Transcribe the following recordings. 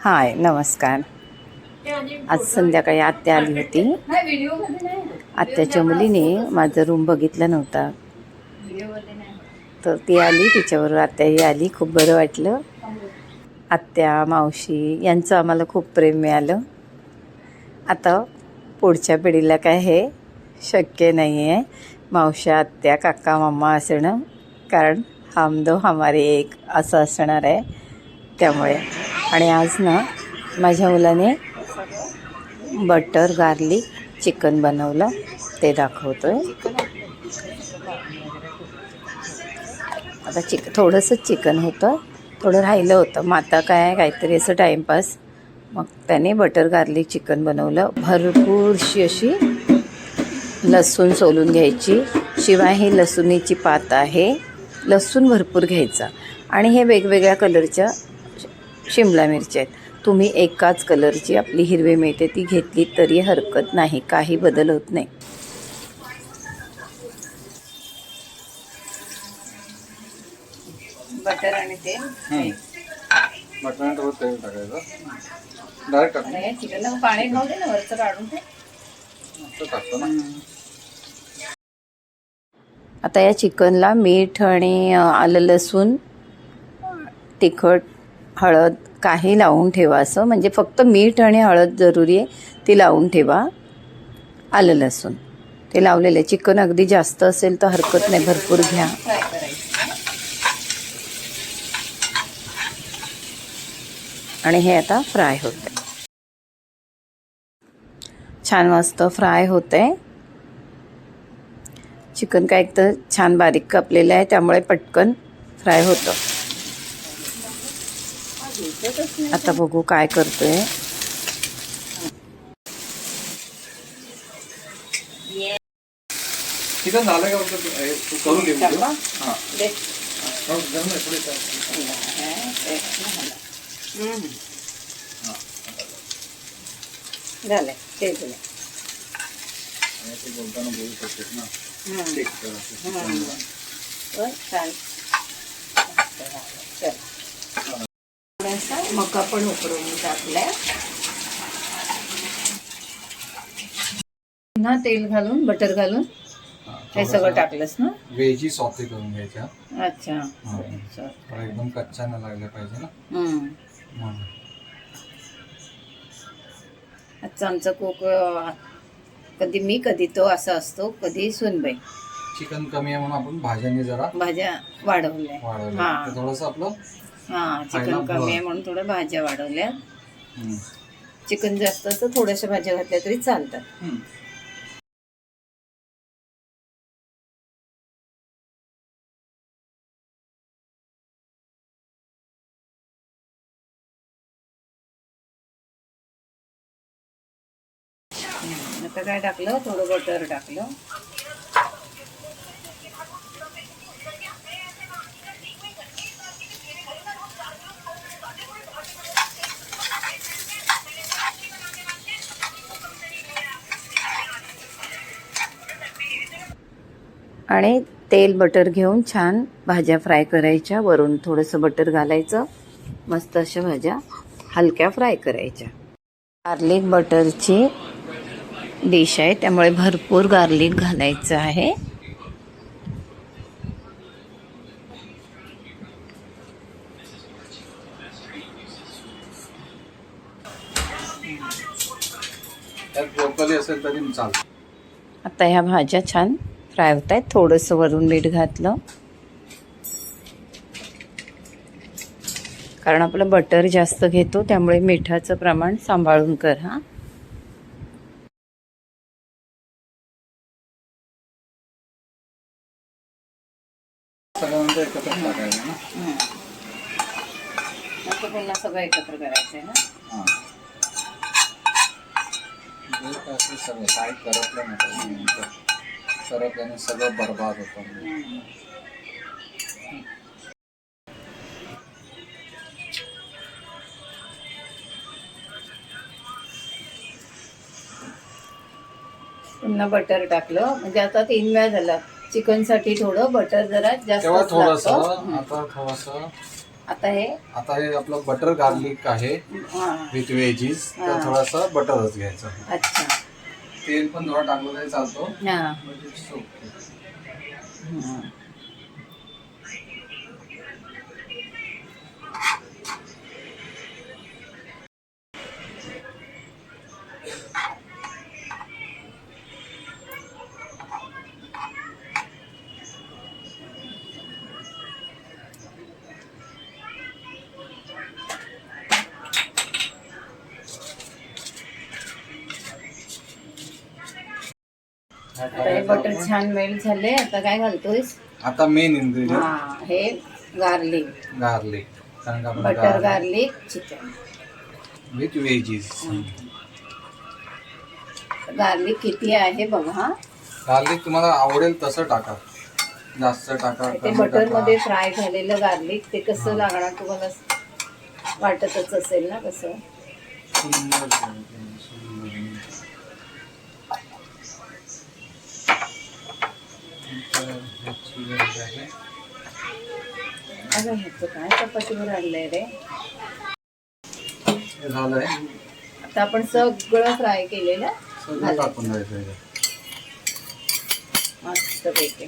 हाय नमस्कार. आज संध्याकाळी आत्या आली होती. आत्याच्या मुलीने माझा रूम बघितला नव्हता. तर ती आली तिच्याबरोबर आत्याही आली खूप बरं वाटलं. आत्या मावशी यांचं आम्हाला खूप प्रेम मिळालं. आता पुढच्या पिढीला काय हे शक्य नाही आहे मावश्या आत्या काका मामा असणं कारण हम दो हमारे एक असं असणार आहे त्यामुळे. आणि आज ना माझ्या मुलाने बटर गार्लिक चिकन बनवलं. ते दाखवतोय. आता चिक थोडंसं चिकन होतं. थोडं राहिलं होतं. मग आता काय काहीतरी असं टाईमपास मग त्याने बटर गार्लिक चिकन बनवलं. भरपूरशी अशी लसूण सोलून घ्यायची. शिवाय ही लसूणीची पात आहे. लसूण भरपूर घ्यायचा. आणि हे वेगवेगळ्या कलरच्या शिमला मिरच्या आहेत. तुम्ही एकाच कलरची आपली हिरवी मिरची ती घेतली तरी हरकत नाही काही बदल होत नाही. बटर आणि तेल मटणासोबत तेल टाकायचं. डायरेक्ट टाकून चिकन पाणी खाऊ दे ना वरचं काढून ते असं टाकतो ना. आता या चिकनला मीठ आणि आलं लसूण तिखट हळद काही लावून ठेवा असं. म्हणजे फक्त मीठ आणि हळद जरुरी आहे ती लावून ठेवा. आलं लसूण. ते लावलेलं आहे. चिकन अगदी जास्त असेल तर हरकत नाही. भरपूर घ्या. आणि हे आता फ्राय होते छान मस्त फ्राय होते चिकन काय एक तर छान बारीक कापलेलं आहे त्यामुळे पटकन फ्राय होतं. आता बघू काय करतोय. झालं हे तू बोलताना बोलू शकतेस ना. कर थोडासा मका पण उकळून टाकलाय. पुन्हा तेल घालून बटर घालून हां, सगळं टाकलंस ना? वेजी सॉते करून घ्यायच्या. अच्छा. थोडा एकदम कच्चा न लागल्या पाहिजे ना. आजचा आमचा कोक कधी मी कधी तो असा असतो कधी सुनबाई. चिकन कमी आहे म्हणून आपण भाज्यांनी जरा भाज्या वाढवल्या. वाढवलं हां. ते थोडंसं आपलं हा चिकन खायला कमी आहे. म्हणून थोड्या भाज्या वाढवल्या हम्म. चिकन जास्त तर थोड्याशा भाज्या घातल्या तरी चालतात हम्म. आता काय टाकलं थोडं बटर टाकलं आणि तेल बटर घेऊन छान भाज्या फ्राय करायच्या. वरून थोडंसं बटर घालायचं. मस्त अशा भाज्या हलक्या फ्राय करायच्या. गार्लिक बटरची डिश आहे. त्यामुळे भरपूर गार्लिक घालायचं आहे. आता ह्या भाज्या छान फ्राय होत आहेत. थोडंसं वरून मीठ घातलं. कारण आपलं बटर जास्त घेतो त्यामुळे मिठाचं प्रमाण सांभाळून कर हा. एकत्र ना पुन्हा सगळं एकत्र करायचं आहे ना काय असेल सगळं बरबाद होतं. पुन्हा बटर टाकलं. म्हणजे आता तीन वेळा झालं. चिकनसाठी थोडं बटर जरा तेव्हा जास्त थोडस आता थोडस. आता हे? आता हे आपलं बटर गार्लिक आहे हा. विथ वेजीस तर हा. थोडासा बटरच घ्यायचं. अच्छा. तेल पण थोडा टाकलं तरी चालतो. हा. आता हे बटर छान मेल्ट झाले. आता काय घालतोयस? आता मेन इन्ग्रेडियंट हा हे गार्लिक गार्लिक कारण का आपण butter garlic chicken with veggies garlic किती आहे बघा हा? गार्लिक तुम्हाला आवडेल तसं टाका. जास्त टाका ते कमी बटर टाका. मध्ये फ्राय झालेलं गार्लिक ते कसं लागणार तुम्हाला वाटतच असेल ना कसं सुंदर झालं, सुंदर. नंतर ह्याची गरज आहे. अगं ह्याचं काय चपातीवर आणलंय रे झालंय आता आपण सगळं फ्राय केलेलं. सगळं टाकून द्यायचं याच्यात. मस्त पैकी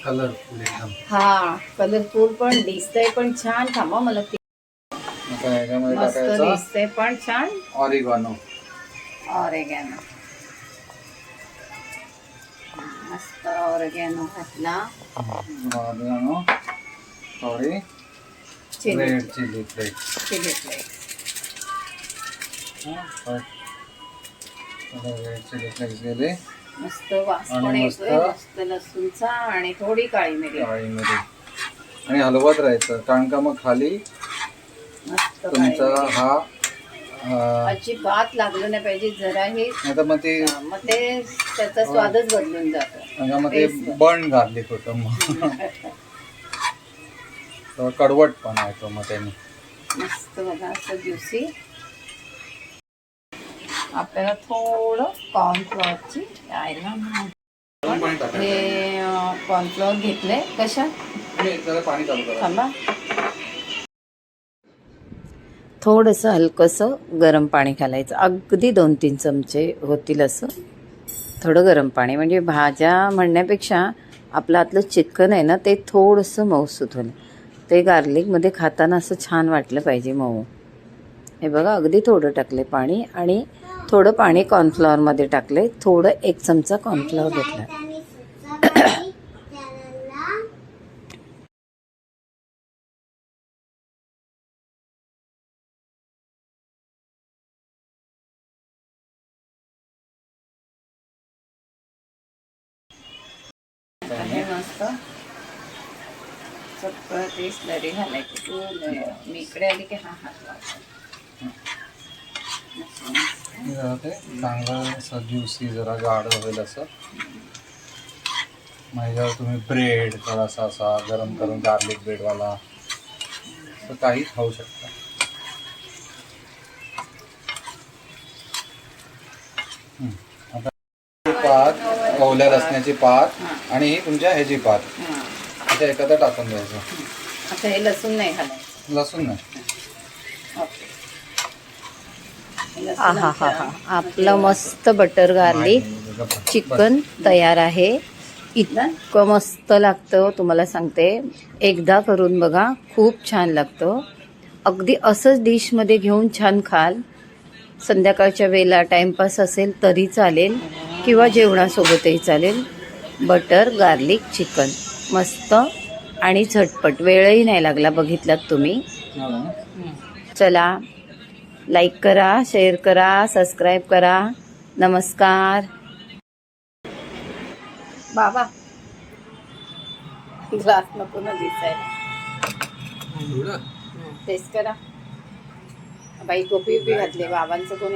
कलरफुल एकदम. हा कलरफुल पण दिसतंय पण छान. थांबा मला ते आता मस्त टाकायचं? दिसतंय पण छान. ऑरिगॉनो ऑरेगॅनो मस्त ऑरेगॅनो घातला ऑरिगॉनो थोडी chilli red chilli flakes chilli flakes red chilli flakes गेले मस्त वास आणि पण मस्त- येतोय मस्त लसूणचा आणि थोडी काळी मिरी. डाळीमध्ये आणि हलवत राहायचं. कारण का मग खाली मस्त काळी तुमचा मिरी. हा अजिबात लागलं नाही पाहिजे जराही नाहीतर मग ते मग ते त्याचा स्वादच बदलून जातो. मग ते. बर्न गार्लिक होतं मग. तर कडवटपणा येतो मग त्याने. मस्त बघा असं ज्युसी आपल्याला थोडं कॉर्नफ्लॉवरची यायला हे कॉर्नफ्लॉवर घेतले कशा जरा पाणी चालू करा. थांबा. थोडंसं हलकंसं गरम पाणी घालायचं. अगदी दोन तीन चमचे होतील असं थोडं गरम पाणी. म्हणजे भाज्या म्हणण्यापेक्षा आपलं आतलं चिकन आहे ना ते थोडंसं मऊसूत होईल ते गार्लिकमध्ये खाताना असं छान वाटलं पाहिजे मऊ. हे बघा अगदी थोडं टाकले पाणी आणि थोडं पाणी कॉर्नफ्लॉवरमध्ये टाकले. थोडं एक चमचा कॉर्नफ्लॉवर घेतला. मस्त फक्त ते स्लरी घालायची. तू मी इकडे आली की हा हात जरा ते चांगलं असं ज्युसी जरा गाढ होईल असं. माझ्यावर तुम्ही ब्रेड थोडासा असा गरम करून गार्लिक ब्रेडवाला तर काही खाऊ शकता हं. आता पात ओल्या लसण्याची पात आणि ही तुमच्या ह्याची पात. हा. त्याच्या एकत्र टाकून द्यायचं. आता हे लसूण नाही घालायचं. लसूण नाही. हे. आमच्या- आपलं मस्त बटर गार्लिक चिकन तयार आहे. इतकं मस्त लागतं तुम्हाला सांगते. एकदा करून बघा खूप छान लागतं. अगदी असंच डिशमध्ये घेऊन छान खाल. संध्याकाळच्या वेळेला टाईमपास असेल तरी चालेल. किंवा जेवणासोबतही चालेल. Butter garlic chicken. मस्त आणि झटपट. वेळही नाही लागला बघितलात तुम्ही. चला लाईक करा शेअर करा सबस्क्राईब करा. नमस्कार. बाबा ग्लास नको ना दिसायला. टेस्ट करा. बाई टोपी उपी घातली बाबांचं कोणी